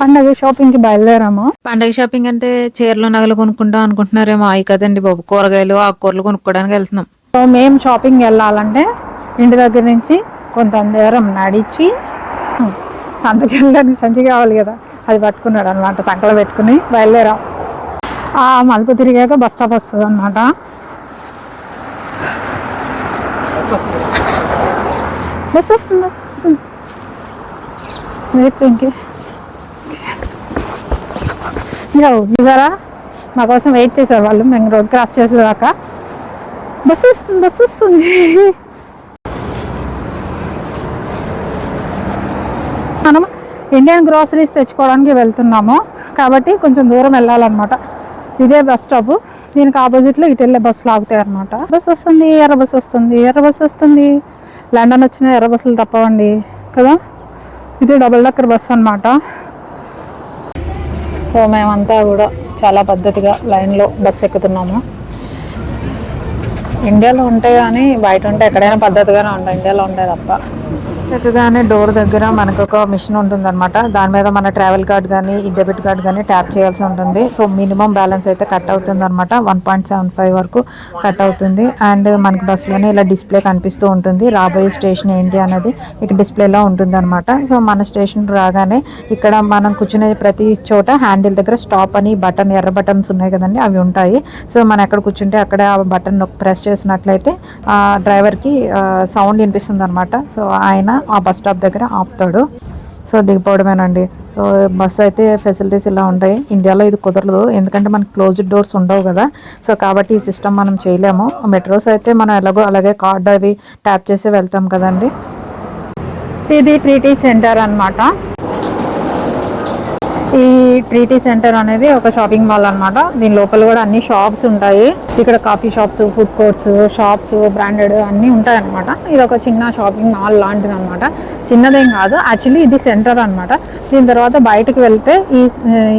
పండగ షాపింగ్కి బయలుదేరాము? పండగ షాపింగ్ అంటే చీరలు నగలు కొనుక్కుంటాం అనుకుంటున్నారేమో అవి కదండి బాబు. కూరగాయలు ఆకుకూరలు కొనుక్కోవడానికి వెళ్తున్నాం. సో మేము షాపింగ్ వెళ్ళాలంటే ఇంటి దగ్గర నుంచి కొంత దూరం నడిచి సంతకి వెళ్ళడానికి సంచి కావాలి కదా. అది పట్టుకున్నాడు అనమాట సంకలో పెట్టుకుని బయలుదేరాం. ఆ మలుపు తిరిగాక బస్ స్టాప్ వస్తుంది అనమాట బస్ వస్తుంది బస్ వస్తుంది వెయిట్ ఇంకే చూసారా? మా కోసం వెయిట్ చేశారు వాళ్ళు. మేము రోడ్ క్రాస్ చేసేదాకా. బస్ వస్తుంది బస్సు వస్తుంది. మనం ఇండియన్ గ్రాసరీస్ తెచ్చుకోవడానికి వెళ్తున్నాము. కాబట్టి కొంచెం దూరం వెళ్ళాలన్నమాట. ఇదే బస్ స్టాప్ దీనికి ఆపోజిట్లో ఇటు వెళ్ళే బస్సులు ఆగుతాయి అనమాట బస్ వస్తుంది ఎర్ర బస్ వస్తుంది ఎర్ర బస్ వస్తుంది. లండన్ వచ్చిన ఎర్ర బస్సులు తప్పవండి. కదా? ఇది డబుల్ డక్కర్ బస్ అన్నమాట. సో మేమంతా కూడా చాలా పద్ధతిగా లైన్లో బస్ ఎక్కుతున్నాము. ఇండియాలో ఉంటాయి కానీ బయట ఉంటే ఎక్కడైనా పద్ధతిగానే ఉంటాయి. ఇండియాలో ఉంటాయి తప్ప. చక్కగానే డోర్ దగ్గర మనకు ఒక మిషన్ ఉంటుంది అనమాట దాని మీద మన ట్రావెల్ కార్డ్ కానీ ఈ డెబిట్ కార్డ్ కానీ ట్యాప్ చేయాల్సి ఉంటుంది. సో మినిమం బ్యాలెన్స్ అయితే కట్ అవుతుంది అనమాట వన్ పాయింట్ సెవెన్ ఫైవ్ వరకు కట్ అవుతుంది. అండ్ మనకు బస్సులోనే ఇలా డిస్ప్లే కనిపిస్తూ ఉంటుంది. రాబోయే స్టేషన్ ఏంటి అనేది ఇక్కడ డిస్ప్లేలో ఉంటుంది అనమాట సో మన స్టేషన్ రాగానే ఇక్కడ మనం కూర్చునే ప్రతి చోట హ్యాండిల్ దగ్గర స్టాప్ అని బటన్ ఎర్ర బటన్స్ ఉన్నాయి కదండి అవి ఉంటాయి. సో మనం ఎక్కడ కూర్చుంటే అక్కడ ఆ బటన్ ప్రెస్ చేసినట్లయితే డ్రైవర్కి సౌండ్ వినిపిస్తుంది అనమాట సో ఆయన ఆ బస్ స్టాప్ దగ్గర ఆపుతాడు. సో దిగిపోవడమేనండి. సో బస్ అయితే ఫెసిలిటీస్ ఇలా ఉంటాయి. ఇండియాలో ఇది కుదరదు. ఎందుకంటే మనకి క్లోజ్డ్ డోర్స్ ఉండవు కదా. సో కాబట్టి ఈ సిస్టమ్ మనం చేయలేము. మెట్రోస్ అయితే మనం ఎలాగో అలాగే కార్డ్ అవి ట్యాప్ చేసి వెళ్తాం కదండి. ఇది ట్రీటీ సెంటర్ అనమాట ఈ ట్రీటీ సెంటర్ అనేది ఒక షాపింగ్ మాల్ అన్నమాట. దీని లోపల కూడా అన్ని షాప్స్ ఉంటాయి. ఇక్కడ coffee shops food courts shops branded అన్ని ఉంటాయి అనమాట ఇది ఒక చిన్న షాపింగ్ మాల్ లాంటిది అనమాట చిన్నదేం కాదు యాక్చువల్లీ ఇది సెంటర్ అన్నమాట. దీని తర్వాత బయటకు వెళ్తే ఈ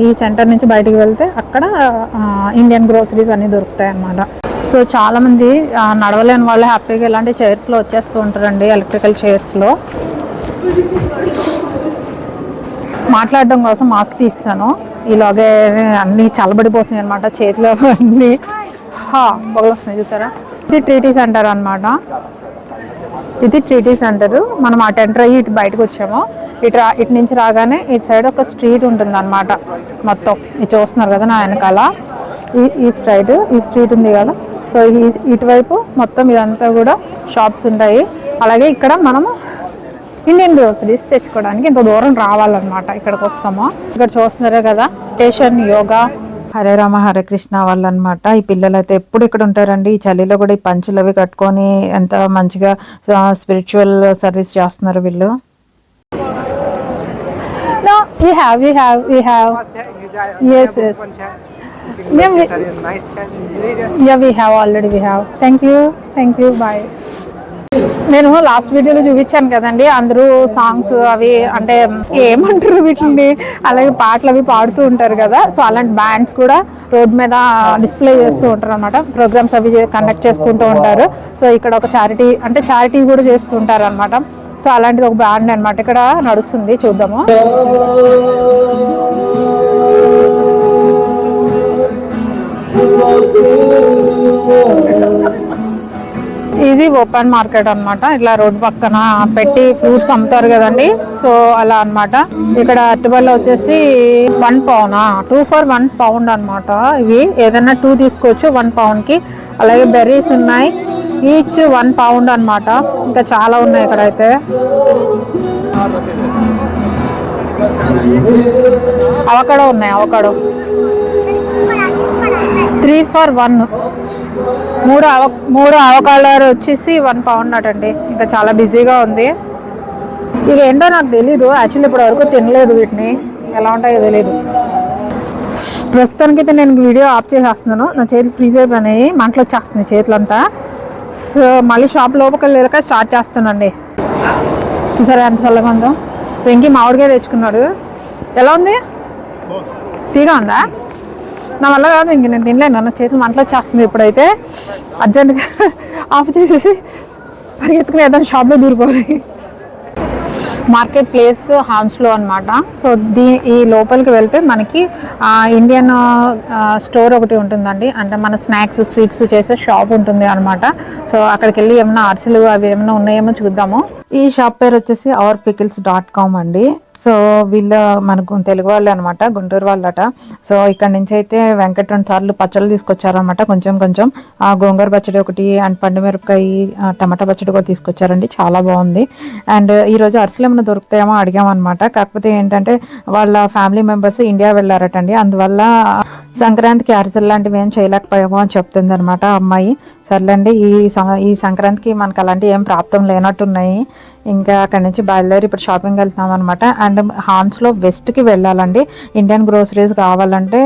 ఈ సెంటర్ నుంచి బయటకు వెళ్తే అక్కడ ఇండియన్ గ్రోసరీస్ అన్ని దొరుకుతాయి అన్నమాట సో చాలా మంది నడవలేని వాళ్ళు హ్యాపీగా ఇలాంటి చైర్స్లో వచ్చేస్తూ ఉంటారండి ఎలక్ట్రికల్ చైర్స్లో మాట్లాడడం కోసం మాస్క్ తీస్తాను. ఇలాగే అన్నీ చల్లబడిపోతున్నాయి అనమాట చేతిలో అన్ని హా, పొగలు వస్తున్నాయి చూసారా? ఇది ట్రీటీస్ అంటారు అనమాట ఇది ట్రీటీస్ అంటారు మనం అటు ఎంటర్ అయ్యి ఇటు బయటకు వచ్చాము. ఇటు రా ఇటు నుంచి రాగానే ఇటు సైడ్ ఒక స్ట్రీట్ ఉంటుంది అనమాట మొత్తం. ఇది చూస్తున్నారు కదా నా వెనకాల? ఈ ఈ స్ట్రైట్ ఈ స్ట్రీట్ ఉంది కదా. సో ఈ ఇటువైపు మొత్తం ఇదంతా కూడా షాప్స్ ఉంటాయి. అలాగే ఇక్కడ మనము ఇండియన్ గ్రోసరీస్ తెచ్చుకోవడానికి ఇంత దూరం రావాలన్నమాట ఇక్కడికి వస్తాము ఇక్కడ చూస్తున్నారే కదా స్టేషన్ యోగా హరే రామ హరే కృష్ణ వాళ్ళు అనమాట ఈ పిల్లలు అయితే ఎప్పుడు ఇక్కడ ఉంటారండి ఈ చలిలో కూడా ఈ పంచులు అవి కట్టుకొని ఎంత మంచిగా స్పిరిచువల్ సర్వీస్ చేస్తున్నారు వీళ్ళు we have, we have, we have. Yes, yes. Yeah, we, yeah, we have already, we have. Thank you, thank you, bye. నేను లాస్ట్ వీడియోలో చూపించాను కదండి అందరూ సాంగ్స్ అవి అంటే ఏమంటారు వీటిని? అలాగే పాటలు అవి పాడుతూ ఉంటారు కదా సో అలాంటి బ్యాండ్స్ కూడా రోడ్ మీద డిస్ప్లే చేస్తూ ఉంటారు అనమాట ప్రోగ్రామ్స్ అవి కండక్ట్ చేసుకుంటూ ఉంటారు. సో ఇక్కడ ఒక చారిటీ అంటే చారిటీ కూడా చేస్తూ ఉంటారు అనమాట సో అలాంటిది ఒక బ్యాండ్ అన్నమాట. ఇక్కడ నడుస్తుంది చూద్దాము. ఇది ఓపెన్ మార్కెట్ అన్నమాట. ఇట్లా రోడ్ పక్కన పెట్టి ఫ్రూట్స్ అమ్ముతారు కదండి. సో అలా అన్నమాట. ఇక్కడ అరటిపళ్ళు వచ్చేసి one pound two for one pound అనమాట ఇవి. ఏదైనా టూ తీసుకోవచ్చు వన్ పౌండ్కి అలాగే బెర్రీస్ ఉన్నాయి. ఈచ్ వన్ పౌండ్ అన్నమాట. ఇంకా చాలా ఉన్నాయి ఇక్కడ అయితే అవకాడో ఉన్నాయి అవకాడో. Three for one. మూడు అవ మూడు అవకాడో వచ్చేసి వన్ పౌండ్ అటండి. ఇంకా చాలా బిజీగా ఉంది. ఇది ఏంటో నాకు తెలీదు. యాక్చువల్లీ ఇప్పటి వరకు తినలేదు వీటిని. ఎలా ఉంటాయో తెలియదు ప్రస్తుతానికి అయితే నేను వీడియో ఆఫ్ చేసేస్తున్నాను. నా చేతులు ఫ్రీజ్ అయిపోయినాయి. మంటలు వచ్చేస్తుంది చేతులంతా. సో మళ్ళీ షాప్ లోపలికి వెళ్ళాక స్టార్ట్ చేస్తానండి. చూసారా ఎంత చల్లగా ఉందో? వెంకీ మామిడికాయ తెచ్చుకున్నాడు. ఎలా ఉంది? తీగా ఉందా? నా వల్ల కాదు ఇంక నేను తినలేను నా చేతులు మంటలు వచ్చేస్తుంది ఇప్పుడైతే. అర్జెంటుగా ఆఫ్ చేసేసి పరిగెత్తుకుని ఏదైనా షాప్లో దూరిపోవాలి మార్కెట్ ప్లేస్ హామ్స్లో అనమాట సో దీ ఈ లోపలికి వెళ్తే మనకి ఇండియన్ స్టోర్ ఒకటి ఉంటుందండి. అంటే మన స్నాక్స్ స్వీట్స్ చేసే షాప్ ఉంటుంది అనమాట సో అక్కడికి వెళ్ళి ఏమైనా అరిసెలు అవి ఏమైనా ఉన్నాయేమో చూద్దాము. ఈ షాప్ పేరు వచ్చేసి అవర్ పికిల్స్ డాట్ కామ్ అండి. సో వీళ్ళ మనకు తెలుగు వాళ్ళు అనమాట గుంటూరు వాళ్ళట. సో ఇక్కడ నుంచి అయితే వెంకట రెండు సార్లు పచ్చళ్ళు తీసుకొచ్చారనమాట కొంచెం కొంచెం. ఆ గోంగూర పచ్చడి ఒకటి అండ్ పండు మిరపకాయ టమాటా పచ్చడి కూడా తీసుకొచ్చారండి చాలా బాగుంది. అండ్ ఈరోజు అరిసెలు ఏమైనా దొరుకుతాయేమో అడిగామన్నమాట కాకపోతే ఏంటంటే వాళ్ళ ఫ్యామిలీ మెంబర్స్ ఇండియా వెళ్ళారటండి అందువల్ల సంక్రాంతికి అరిసెలు లాంటివి ఏం చేయలేకపోయాము అని చెప్తుంది అనమాట అమ్మాయి. సర్లేండి ఈ ఈ సంక్రాంతికి మనకు అలాంటి ఏం ప్రాప్తం లేనట్టున్నాయి. ఇంకా అక్కడి నుంచి బయలుదేరి ఇప్పుడు షాపింగ్ వెళ్తున్నాం అనమాట అండ్ హాన్స్లో వెస్ట్కి వెళ్ళాలండి. ఇండియన్ గ్రోసరీస్ కావాలంటే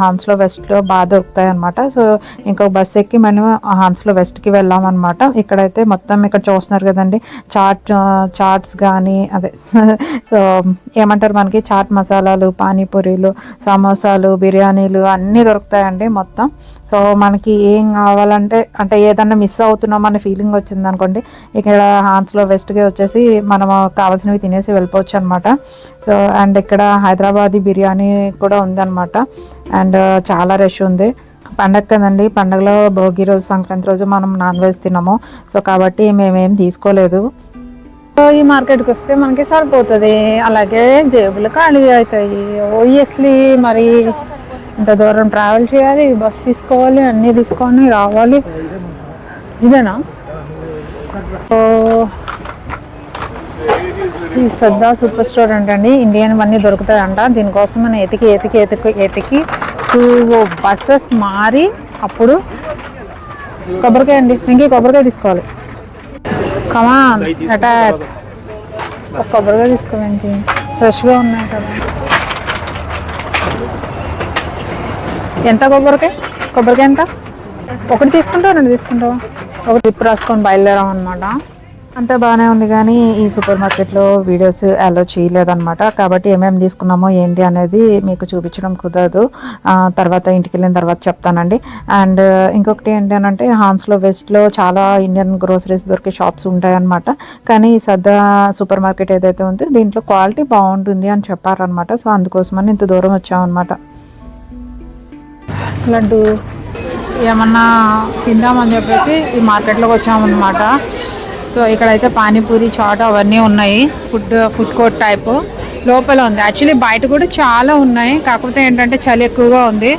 హాన్స్లో వెస్ట్లో బాగా దొరుకుతాయి అనమాట సో ఇంకొక బస్ ఎక్కి మనం హాన్స్లో వెస్ట్కి వెళ్ళామన్నమాట ఇక్కడైతే మొత్తం ఇక్కడ చూస్తున్నారు కదండి చాట్ చాట్స్ కానీ అదే సో ఏమంటారు మనకి చాట్ మసాలాలు పానీపూరీలు సమోసాలు బిర్యానీలు అన్నీ దొరుకుతాయండి మొత్తం. సో మనకి ఏం కావాలంటే అంటే ఏదన్నా మిస్ అవుతున్నాం అనే ఫీలింగ్ వచ్చింది అనుకోండి ఇక్కడ హాన్స్లో వెస్ట్గా వచ్చేసి మనం కావాల్సినవి తినేసి వెళ్ళిపోవచ్చు అనమాట సో అండ్ ఇక్కడ హైదరాబాదీ బిర్యానీ కూడా ఉందన్నమాట. అండ్ చాలా రష్ ఉంది. పండగ కదండి పండగలో భోగి రోజు సంక్రాంతి రోజు మనం నాన్ వెజ్ తినము. సో కాబట్టి మేమేం తీసుకోలేదు. సో ఈ మార్కెట్కి వస్తే మనకి సరిపోతుంది. అలాగే జేబులు ఖాళీ అవుతాయి. ఓఎస్లీ మరి ఇంత దూరం ట్రావెల్ చేయాలి బస్ తీసుకోవాలి అన్నీ తీసుకొని రావాలి. ఇదేనా? ఈ శ్రద్ధ సూపర్ స్టోర్ అంటండి. ఇండియన్ అన్నీ దొరుకుతాయంట. దీనికోసం మనం ఎతికి ఎతికి ఎతికి ఎతికి టూ బస్సెస్ మారి అప్పుడు కొబ్బరికాయ అండి. ఇంకే కొబ్బరికాయ తీసుకోవాలి. కమాన్ అటాక్ ఒక కొబ్బరికాయ తీసుకోమండి ఫ్రెష్గా ఉన్నాయి కదా. ఎంత కొబ్బరికాయ? కొబ్బరికాయ ఎంత? ఒకటి తీసుకుంటావు రెండు తీసుకుంటావు? ఒకటి ఇప్పుడు రాసుకొని బయలుదేరాం అనమాట అంతా బాగానే ఉంది కానీ ఈ సూపర్ మార్కెట్లో వీడియోస్ అలో చేయలేదన్నమాట. కాబట్టి ఏమేమి తీసుకున్నామో ఏంటి అనేది మీకు చూపించడం కుదరదు. తర్వాత ఇంటికి వెళ్ళిన తర్వాత చెప్తానండి. అండ్ ఇంకొకటి ఏంటి అని అంటే హాన్స్లో వెస్ట్లో చాలా ఇండియన్ గ్రోసరీస్ దొరికే షాప్స్ ఉంటాయన్నమాట. కానీ ఈ సద్దా సూపర్ మార్కెట్ ఏదైతే ఉందో దీంట్లో క్వాలిటీ బాగుంటుంది అని చెప్పారనమాట సో అందుకోసమని ఇంత దూరం వచ్చామన్నమాట. లడ్డు ఏమన్నా తిందామని చెప్పేసి ఈ మార్కెట్లోకి వచ్చామన్నమాట. సో ఇక్కడైతే పానీపూరి చాట్ అవన్నీ ఉన్నాయి. Food food court type. లోపల ఉంది. యాక్చువల్లీ బయట కూడా చాలా ఉన్నాయి. కాకపోతే ఏంటంటే చలి ఎక్కువగా ఉంది.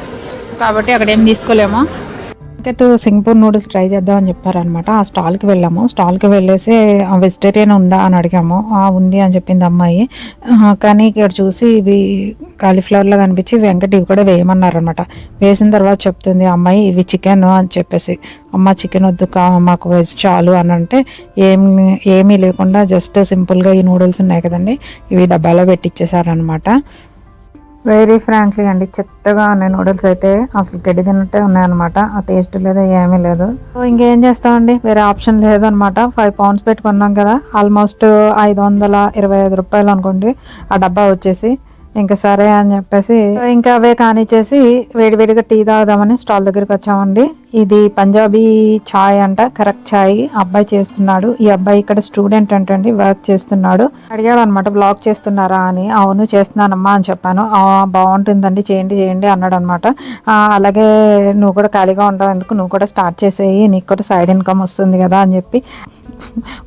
కాబట్టి అక్కడ ఏం తీసుకోలేము. మార్కెట్ సింగపూర్ నూడిల్స్ ట్రై చేద్దామని చెప్పారనమాట. ఆ స్టాల్కి వెళ్ళాము. స్టాల్కి వెళ్ళేసి వెజిటేరియన్ ఉందా? అని అడిగాము. "ఆ, ఉంది అని చెప్పింది అమ్మాయి. కానీ ఇక్కడ చూసి ఇవి కాలీఫ్లవర్లో కనిపించి వెంకట ఇవి కూడా వేయమన్నారు అనమాట వేసిన తర్వాత చెప్తుంది అమ్మాయి ఇవి చికెన్ అని చెప్పేసి. అమ్మ చికెన్ వద్దు కా మాకు వెజ్ చాలు అని అంటే ఏమి ఏమీ లేకుండా జస్ట్ సింపుల్గా ఈ నూడిల్స్ ఉన్నాయి కదండి ఇవి డబ్బాలో పెట్టిచ్చేసారనమాట. వెరీ ఫ్రాంక్లీ అండి చెత్తగా ఉన్నాయి నూడిల్స్ అయితే. అసలు గడ్డి తిన్నట్టే ఉన్నాయన్నమాట. ఆ టేస్ట్ లేదు ఏమీ లేదు. ఇంకేం చేస్తామండి? వేరే ఆప్షన్ లేదనమాట ఫైవ్ పౌండ్స్ పెట్టుకున్నాం కదా. ఆల్మోస్ట్ ఐదు వందల ఇరవై ఐదు రూపాయలు అనుకోండి. ఆ డబ్బా వచ్చేసి ఇంకా సరే అని చెప్పేసి ఇంకా అవే కానిచ్చేసి వేడివేడిగా టీ తాగుదామని స్టాల్ దగ్గరికి వచ్చామండి. ఇది పంజాబీ చాయ్ అంట కరెక్ట్ చాయ్. అబ్బాయి చేస్తున్నాడు. ఈ అబ్బాయి ఇక్కడ స్టూడెంట్ అంటండి వర్క్ చేస్తున్నాడు. అడిగాడు అనమాట బ్లాగ్ చేస్తున్నారా? అని. అవును చేస్తున్నానమ్మా అని చెప్పాను. బాగుంటుందండి చేయండి చేయండి అన్నాడు అనమాట అలాగే నువ్వు కూడా ఖాళీగా ఉండవు ఎందుకు? నువ్వు కూడా స్టార్ట్ చేసేయి నీకు కూడా సైడ్ ఇన్కమ్ వస్తుంది కదా అని చెప్పి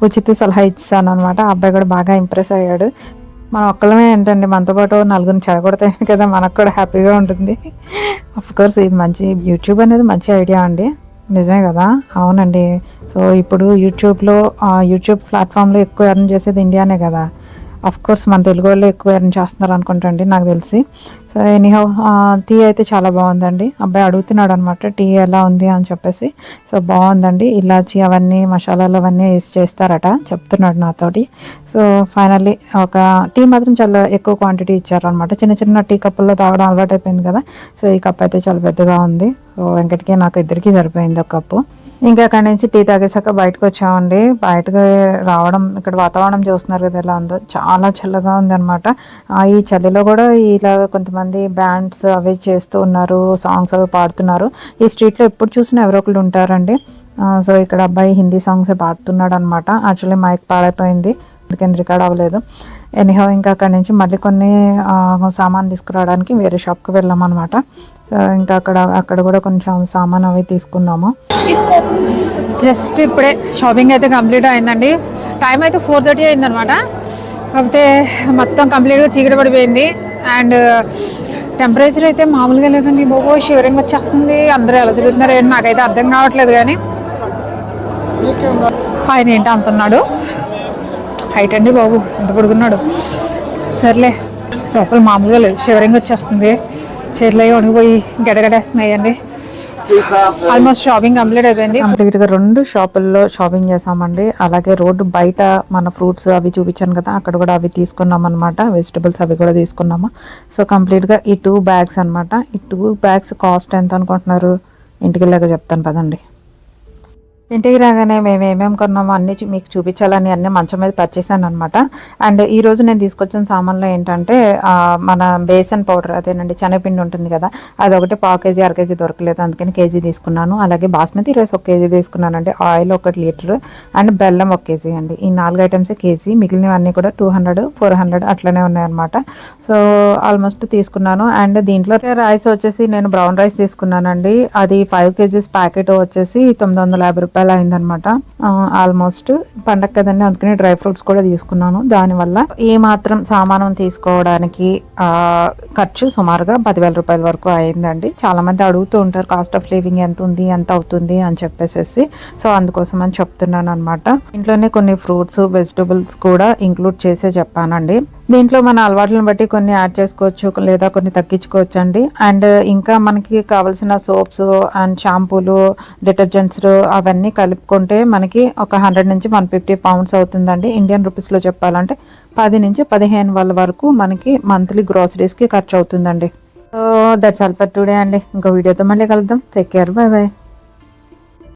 ఉచిత సలహా ఇచ్చాను అనమాట అబ్బాయి కూడా బాగా ఇంప్రెస్ అయ్యాడు. మనం ఒక్కళ్ళమే ఏంటండి? మనతో పాటు నలుగురిని చెడగొడితే కదా మనకు కూడా హ్యాపీగా ఉంటుంది. కోర్స్ ఇది మంచి యూట్యూబ్ అనేది మంచి ఐడియా అండి. నిజమే కదా? అవునండి. సో ఇప్పుడు యూట్యూబ్లో యూట్యూబ్ ప్లాట్ఫామ్లో ఎక్కువ ఎర్న్ చేసేది ఇండియానే కదా? కోర్స్ మన తెలుగు వాళ్ళు ఎక్కువ ఎర్న్ చేస్తున్నారు అనుకుంటండి నాకు తెలిసి. సో ఎనీహౌ టీ అయితే చాలా బాగుందండి. అబ్బాయి అడుగుతున్నాడు అనమాట టీ ఎలా ఉంది? అని చెప్పేసి. సో బాగుందండి. ఇలాచి అవన్నీ మసాలాలు అవన్నీ వేసి చేస్తారట చెప్తున్నాడు నాతోటి. సో ఫైనల్లీ ఒక టీ మాత్రం చాలా ఎక్కువ క్వాంటిటీ ఇచ్చారనమాట చిన్న చిన్న టీ కప్పుల్లో తాగడం అలవాటు అయిపోయింది కదా. సో ఈ కప్ అయితే చాలా పెద్దగా ఉంది. సో వెంకటకి నాకు ఇద్దరికి సరిపోయింది ఒక కప్పు. ఇంకా అక్కడి నుంచి టీ తాగేసాక బయటకు వచ్చామండి. బయటకు రావడం ఇక్కడ వాతావరణం చూస్తున్నారు కదా ఎలా ఉందో చాలా చల్లగా ఉందన్నమాట. ఈ చలిలో కూడా ఇలా కొంతమంది బ్యాండ్స్ అవి చేస్తూ ఉన్నారు సాంగ్స్ అవి పాడుతున్నారు. ఈ స్ట్రీట్లో ఎప్పుడు చూసినా ఎవరో ఒకళ్ళు ఉంటారండి. సో ఇక్కడ అబ్బాయి హిందీ సాంగ్స్ పాడుతున్నాడు అనమాట యాక్చువల్లీ మైక్ పాడైపోయింది అందుకని రికార్డ్ అవ్వలేదు. ఎనీహో ఇంకా అక్కడి నుంచి మళ్ళీ కొన్ని సామాన్ తీసుకురావడానికి వేరే షాప్కి వెళ్ళాం అనమాట సో ఇంకా అక్కడ అక్కడ కూడా కొంచెం సామాన్ అవి తీసుకున్నాము. జస్ట్ ఇప్పుడే షాపింగ్ అయితే కంప్లీట్ అయిందండి. టైం అయితే ఫోర్ థర్టీ అయిందనమాట. కాకపోతే మొత్తం కంప్లీట్గా చీకటి పడిపోయింది. అండ్ టెంపరేచర్ అయితే మామూలుగా లేదండి బాబో. షివరింగ్ వచ్చేస్తుంది. అందరూ ఎలా తిరుగుతున్నారు ఏంటి నాకైతే అర్థం కావట్లేదు కానీ. ఆయన ఏంటి అంటున్నాడు. హైట్ అండి బాబు. ఎంత పడుకున్నాడు సర్లే లోపల మామూలుగా లేదు. షివరింగ్ వచ్చేస్తుంది. చేతులు అవి వణిగిపోయి గడగడేస్తున్నాయి అండి ఆల్మోస్ట్ షాపింగ్ కంప్లీట్ అయిపోయింది. కంప్లీట్గా రెండు షాపుల్లో షాపింగ్ చేసామండి. అలాగే రోడ్డు బయట మన ఫ్రూట్స్ అవి చూపించాను కదా అక్కడ కూడా అవి తీసుకున్నాం అనమాట వెజిటబుల్స్ అవి కూడా తీసుకున్నాము. సో కంప్లీట్గా ఈ టూ బ్యాగ్స్ అన్నమాట. ఈ టూ బ్యాగ్స్ కాస్ట్ ఎంత అనుకుంటున్నారు? ఇంటికి వెళ్ళాక చెప్తాను పదండి. ఇంటికి రాగానే మేము ఏమేమి కొన్నామో అన్ని మీకు చూపించాలని అన్నీ మంచం మీద పర్చేసాను అనమాట అండ్ ఈ రోజు నేను తీసుకొచ్చిన సామాన్లో ఏంటంటే మన బేసన్ పౌడర్ అదేనండి శనగపిండి ఉంటుంది కదా అది ఒకటి పావు కేజీ అర కేజీ దొరకలేదు అందుకని కేజీ తీసుకున్నాను. అలాగే బాస్మతి రైస్ ఒక కేజీ తీసుకున్నానండి ఆయిల్ ఒకటి లీటర్ అండ్ బెల్లం ఒక కేజీ అండి. ఈ నాలుగు ఐటమ్స్ కేజీ మిగిలినవన్నీ కూడా టూ హండ్రెడ్ ఫోర్ హండ్రెడ్ అట్లనే ఉన్నాయన్నమాట. సో ఆల్మోస్ట్ తీసుకున్నాను. అండ్ దీంట్లో రైస్ వచ్చేసి నేను బ్రౌన్ రైస్ తీసుకున్నానండి. అది ఫైవ్ కేజీస్ ప్యాకెట్ వచ్చేసి తొమ్మిది వందల యాభై రూపాయలు అయిందనమాట. ఆల్మోస్ట్ పండగ కదండి అందుకని డ్రై ఫ్రూట్స్ కూడా తీసుకున్నాను. దానివల్ల ఏ మాత్రం సామానం తీసుకోవడానికి ఖర్చు సుమారుగా పదివేల రూపాయల వరకు అయిందండి. చాలామంది అడుగుతూ ఉంటారు కాస్ట్ ఆఫ్ లివింగ్ ఎంత ఉంది ఎంత అవుతుంది? అని చెప్పేసి సో అందుకోసం అని చెప్తున్నాను అనమాట ఇంట్లోనే కొన్ని ఫ్రూట్స్ వెజిటబుల్స్ కూడా ఇంక్లూడ్ చేసే చెప్పానండి. దీంట్లో మన అలవాట్లను బట్టి కొన్ని యాడ్ చేసుకోవచ్చు లేదా కొన్ని తగ్గించుకోవచ్చు అండి అండ్ ఇంకా మనకి కావాల్సిన సోప్స్ అండ్ షాంపూలు డిటర్జెంట్స్ అవన్నీ కలుపుకుంటే మనకి ఒక హండ్రెడ్ నుంచి వన్ ఫిఫ్టీ పౌండ్స్ అవుతుందండి. ఇండియన్ రూపీస్లో చెప్పాలంటే పది నుంచి పదిహేను వాళ్ళ వరకు మనకి మంత్లీ గ్రోసరీస్కి ఖర్చు అవుతుందండి so that's all for today అండి. ఇంకో వీడియోతో మళ్ళీ కలుద్దాం. Take care bye by